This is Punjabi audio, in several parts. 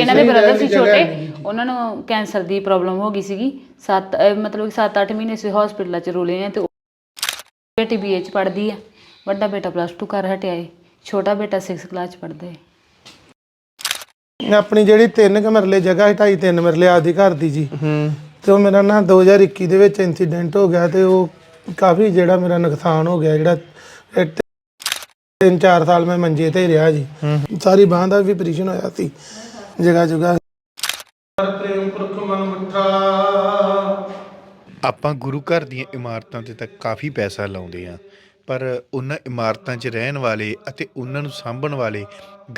ਇਹਨਾਂ ਦੇ ਬ੍ਰਦਰ ਸੀ ਛੋਟੇ ਉਹਨਾਂ ਨੂੰ ਕੈਂਸਰ ਦੀ ਪ੍ਰੋਬਲਮ ਹੋ ਗਈ ਸੀਗੀ। 7 ਮਤਲਬ 7-8 ਮਹੀਨੇ ਸੀ ਹਸਪੀਟਲਾਂ ਚ ਰੁਲੇ ਆ ਤੇ ਉਹ ਬੇਟੀ ਬੀਏ ਚ ਪੜ੍ਹਦੀ ਆ। ਵੱਡਾ ਬੇਟਾ ਪਲੱਸ 2 ਕਰ ਹਟਿਆ ਏ। ਛੋਟਾ ਬੇਟਾ 6 ਕਲਾਸ ਚ ਪੜ੍ਹਦਾ ਏ। ਆਪਣੀ ਜਿਹੜੀ ਤਿੰਨ ਕੁ ਮਰਲੇ ਜਗ੍ਹਾ ਢਾਈ ਤਿੰਨ ਮਰਲੇ ਆਦੀ ਘਰ ਦੀ ਜੀ। ਹੂੰ। ਤੇ ਉਹ ਮੇਰਾ ਨਾ 2021 ਦੇ ਵਿੱਚ ਇਨਸੀਡੈਂਟ ਹੋ ਗਿਆ ਤੇ ਉਹ ਕਾਫੀ ਜਿਹੜਾ ਮੇਰਾ ਨੁਕਸਾਨ ਹੋ ਗਿਆ ਜਿਹੜਾ ਇਹ ਤ- ਤਿੰਨ ਚਾਰ ਸਾਲ ਮੈਂ ਮੰਜੇ ਤੇ ਹੀ ਰਿਹਾ ਜੀ। ਸਾਰੀ ਬਾਂਹ ਦਾ ਵੀ ਆਪਰੇਸ਼ਨ ਹੋਇਆ ਸੀ। ਜਗ੍ਹਾ ਜਗ੍ਹਾ ਆਪਾਂ ਗੁਰੂ ਘਰ ਦੀਆਂ ਇਮਾਰਤਾਂ ਤੇ ਤਾਂ ਕਾਫੀ ਪੈਸਾ ਲਾਉਂਦੇ ਆ ਪਰ ਉਹਨਾਂ ਇਮਾਰਤਾਂ 'ਚ ਰਹਿਣ ਵਾਲੇ ਅਤੇ ਉਹਨਾਂ ਨੂੰ ਸਾਂਭਣ ਵਾਲੇ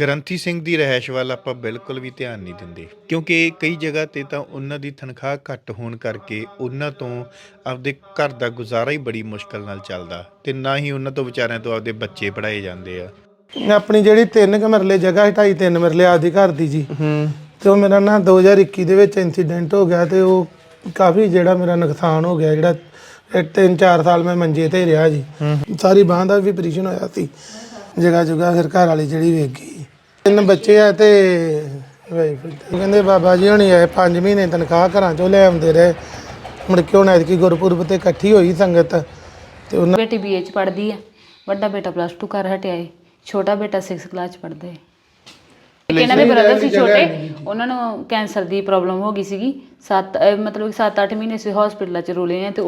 ਗਰੰਤੀ ਸਿੰਘ ਦੀ ਰਹਿائش ਵੱਲ ਆਪਾਂ ਬਿਲਕੁਲ ਵੀ ਧਿਆਨ ਨਹੀਂ ਦਿੰਦੇ। ਕਿਉਂਕਿ ਕਈ ਜਗ੍ਹਾ ਤੇ ਤਾਂ ਉਹਨਾਂ ਦੀ ਤਨਖਾਹ ਘੱਟ ਹੋਣ ਕਰਕੇ ਉਹਨਾਂ ਤੋਂ ਆਪਦੇ ਘਰ ਦਾ ਗੁਜ਼ਾਰਾ ਹੀ ਬੜੀ ਮੁਸ਼ਕਲ ਨਾਲ ਚੱਲਦਾ ਤੇ ਨਾ ਹੀ ਉਹਨਾਂ ਤੋਂ ਵਿਚਾਰਿਆਂ ਤੋਂ ਆਪਦੇ ਬੱਚੇ ਪੜ੍ਹਾਏ ਜਾਂਦੇ ਆ। ਆਪਣੀ ਜਿਹੜੀ ਤਿੰਨ ਕੁ ਮਰਲੇ ਜਗ੍ਹਾ ਸੀ ਢਾਈ ਤਿੰਨ ਮਰਲੇ ਆਦੀ ਘਰ ਦੀ ਜੀ। ਹੂੰ। ਤੇ ਉਹ ਮੇਰਾ ਨਾ 2021 ਦੇ ਵਿੱਚ ਇਨਸੀਡੈਂਟ ਹੋ ਗਿਆ ਤੇ ਉਹ ਕਾਫੀ ਜਿਹੜਾ ਮੇਰਾ ਨੁਕਸਾਨ ਹੋ ਗਿਆ ਜਿਹੜਾ ਇਹ ਤਿੰਨ ਚਾਰ ਸਾਲ ਮੈਂ ਮੰਜੇ ਤੇ ਰਿਹਾ ਜੀ। ਸਾਰੀ ਬਾਂਹ ਦਾ ਵੀ ਆਪਰੇਸ਼ਨ ਹੋਇਆ ਸੀ ਜਗ੍ਹਾ ਜਗ੍ਹਾ ਫਿਰ ਘਰ ਵਾਲੀ ਜਿਹੜੀ ਵੇਖ ਗਈ। ਤਿੰਨ ਬੱਚੇ ਆ ਤੇ ਵਾਈਫ ਕਹਿੰਦੇ ਬਾਬਾ ਜੀ ਹੁਣੀ ਆਏ 5 ਮਹੀਨੇ ਤਨਖਾਹ ਘਰਾਂ ਚੋਂ ਲੈ ਆਉਂਦੇ ਰਹੇ। ਮੁੜ ਕੇ ਹੁਣ ਐਤਕੀ ਗੁਰਪੁਰਬ ਤੇ ਇਕੱਠੀ ਹੋਈ ਸੰਗਤ ਤੇ ਉਹਨਾਂ ਬੇਟੀ ਬੀਏ ਚ ਪੜ੍ਹਦੀ ਆ ਵੱਡਾ ਬੇਟਾ ਪਲੱਸ 2 ਕਰ ਹਟਿਆ ਏ। ਛੋਟਾ ਬੇਟਾ 6 ਕਲਾਸ ਚ ਪੜ੍ਹਦਾ ਏ ਇਹਨਾਂ ਦੇ ਬ੍ਰਦਰ ਸੀ ਛੋਟੇ ਉਹਨਾਂ ਨੂੰ ਕੈਂਸਰ ਦੀ ਪ੍ਰੋਬਲਮ ਹੋ ਗਈ ਸੀਗੀ। 7 ਮਤਲਬ 7-8 ਮਹੀਨੇ ਸੀ ਹਸਪੀਟਲਾਂ ਚ ਰੁਲੇ ਆ ਤੇ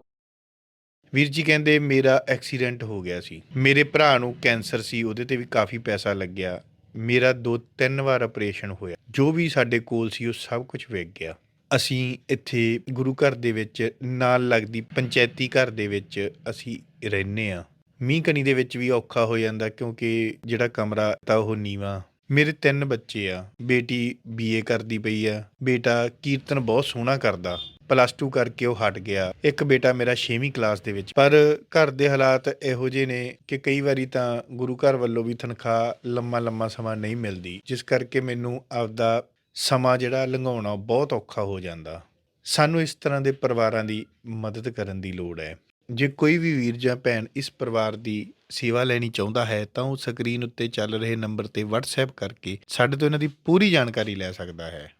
ਵੀਰ ਜੀ ਕਹਿੰਦੇ ਮੇਰਾ ਐਕਸੀਡੈਂਟ ਹੋ ਗਿਆ ਸੀ। ਮੇਰੇ ਭਰਾ ਨੂੰ ਕੈਂਸਰ ਸੀ ਉਹਦੇ ਤੇ ਵੀ ਕਾਫੀ ਪੈਸਾ ਲੱਗਿਆ। ਮੇਰਾ ਦੋ ਤਿੰਨ ਵਾਰ ਆਪਰੇਸ਼ਨ ਹੋਇਆ। ਜੋ ਵੀ ਸਾਡੇ ਕੋਲ ਸੀ ਉਹ ਸਭ ਕੁਝ ਵਿਕ ਗਿਆ। ਅਸੀਂ ਇੱਥੇ ਗੁਰੂ ਘਰ ਦੇ ਵਿੱਚ ਨਾਲ ਲੱਗਦੀ ਪੰਚਾਇਤੀ ਘਰ ਦੇ ਵਿੱਚ ਅਸੀਂ ਰਹਿੰਦੇ ਆ ਮੀਂਹ ਕਣੀ ਦੇ ਵਿੱਚ ਵੀ ਔਖਾ ਹੋ ਜਾਂਦਾ ਕਿਉਂਕਿ ਜਿਹੜਾ ਕਮਰਾ ਤਾਂ ਉਹ ਨੀਵਾ। ਮੇਰੇ ਤਿੰਨ ਬੱਚੇ ਆ। ਬੇਟੀ ਬੀਏ ਕਰਦੀ ਪਈ ਆ। ਬੇਟਾ ਕੀਰਤਨ ਬਹੁਤ ਸੋਹਣਾ ਕਰਦਾ। ਪਲੱਸ 2 ਕਰਕੇ ਉਹ ਹਟ ਗਿਆ। ਇੱਕ ਬੇਟਾ ਮੇਰਾ 6ਵੀਂ ਕਲਾਸ ਦੇ ਵਿੱਚ। ਪਰ ਘਰ ਦੇ ਹਾਲਾਤ ਇਹੋ ਜਿਹੇ ਨੇ ਕਿ ਕਈ ਵਾਰੀ ਤਾਂ ਗੁਰੂ ਘਰ ਵੱਲੋਂ ਵੀ ਤਨਖਾਹ ਲੰਮਾ ਲੰਮਾ ਸਮਾਂ ਨਹੀਂ ਮਿਲਦੀ। ਜਿਸ ਕਰਕੇ ਮੈਨੂੰ ਆਪਦਾ ਸਮਾਂ ਜਿਹੜਾ ਲੰਘਾਉਣਾ ਬਹੁਤ ਔਖਾ ਹੋ ਜਾਂਦਾ। ਸਾਨੂੰ ਇਸ ਤਰ੍ਹਾਂ ਦੇ ਪਰਿਵਾਰਾਂ ਦੀ ਮਦਦ ਕਰਨ ਦੀ ਲੋੜ ਹੈ। ਜੇ ਕੋਈ ਵੀ ਵੀਰ ਜਾਂ ਭੈਣ ਇਸ ਪਰਿਵਾਰ ਦੀ ਸੇਵਾ ਲੈਣੀ ਚਾਹੁੰਦਾ ਹੈ, ਤਾਂ ਉਹ ਸਕਰੀਨ ਉੱਤੇ ਚੱਲ ਰਹੇ ਨੰਬਰ ਤੇ WhatsApp ਕਰਕੇ ਸਾਡੇ ਤੋਂ ਇਹਨਾਂ ਦੀ ਪੂਰੀ ਜਾਣਕਾਰੀ ਲੈ ਸਕਦਾ ਹੈ।